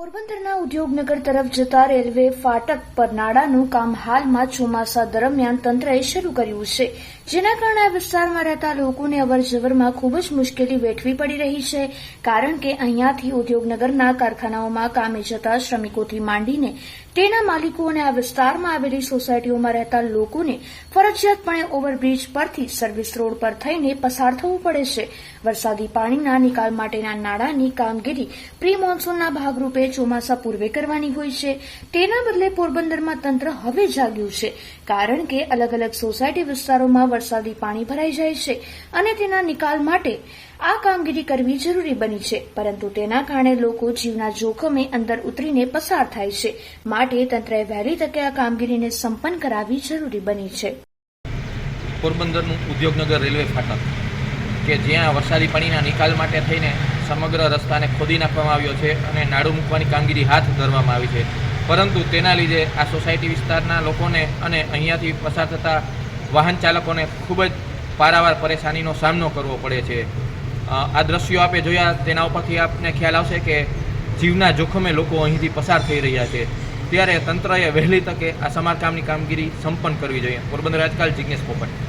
પોરબંદરના ઉદ્યોગનગર તરફ જતા રેલવે ફાટક પર નાડાનું કામ હાલમાં ચોમાસા દરમિયાન તંત્રએ શરૂ કર્યું છે. જેના કારણે આ વિસ્તારમાં રહેતા લોકોને અવરજવરમાં ખૂબ જ મુશ્કેલી વેઠવી પડી રહી છે, કારણ કે અહીંયાથી ઉદ્યોગનગરના કારખાનાઓમાં કામે જતા શ્રમિકોથી માંડીને તેના માલિકો અને આ વિસ્તારમાં આવેલી સોસાયટીઓમાં રહેતા લોકોને ફરજિયાતપણે ઓવરબ્રિજ પરથી સર્વિસ રોડ પર થઈને પસાર થવું પડે છે. વરસાદી પાણીના નિકાલ માટેના નાણાંની કામગીરી પ્રી મોન્સૂનના ભાગરૂપે ચોમાસા પૂર્વે કરવાની હોય છે. તેના બદલે પોરબંદરમાં તંત્ર હવે જાગ્યું છે, કારણ કે અલગ અલગ સોસાયટી વિસ્તારોમાં વરસાદી પાણી ભરાઈ જાય છે અને તેના નિકાલ માટે આ કામગીરી કરવી જરૂરી બની છે, પરંતુ તેના કારણે લોકો જીવના જોખમે અંદર ઉતરીને પસાર થાય છે. માટે તંત્રએ વહેલી તકે આ કામગીરીને સંપન્ન કરાવવી જરૂરી બની છે. પોરબંદરનું ઉદ્યોગનગર રેલવે ફાટક, કે જ્યાં વરસાદી પાણીના નિકાલ માટે થઈને સમગ્ર રસ્તાને ખોદી નાખવામાં આવ્યો છે અને નાડું મૂકવાની કામગીરી હાથ ધરવામાં આવી છે. પરંતુ તેના લીધે આ સોસાયટી વિસ્તારના લોકોને અને અહીંયાથી પસાર થતા વાહન ચાલકોને ખૂબ જ પારાવાર પરેશાનીનો સામનો કરવો પડે છે. આ દ્રશ્યો આપે જોયા તેના ઉપરથી આપને ખ્યાલ આવશે કે જીવના જોખમે લોકો અહીંથી પસાર થઈ રહ્યા છે. ત્યારે તંત્રએ વહેલી તકે આ સમારકામની કામગીરી સંપન્ન કરવી જોઈએ. પોરબંદર આજકાલ જિજ્ઞેશ પોપટ.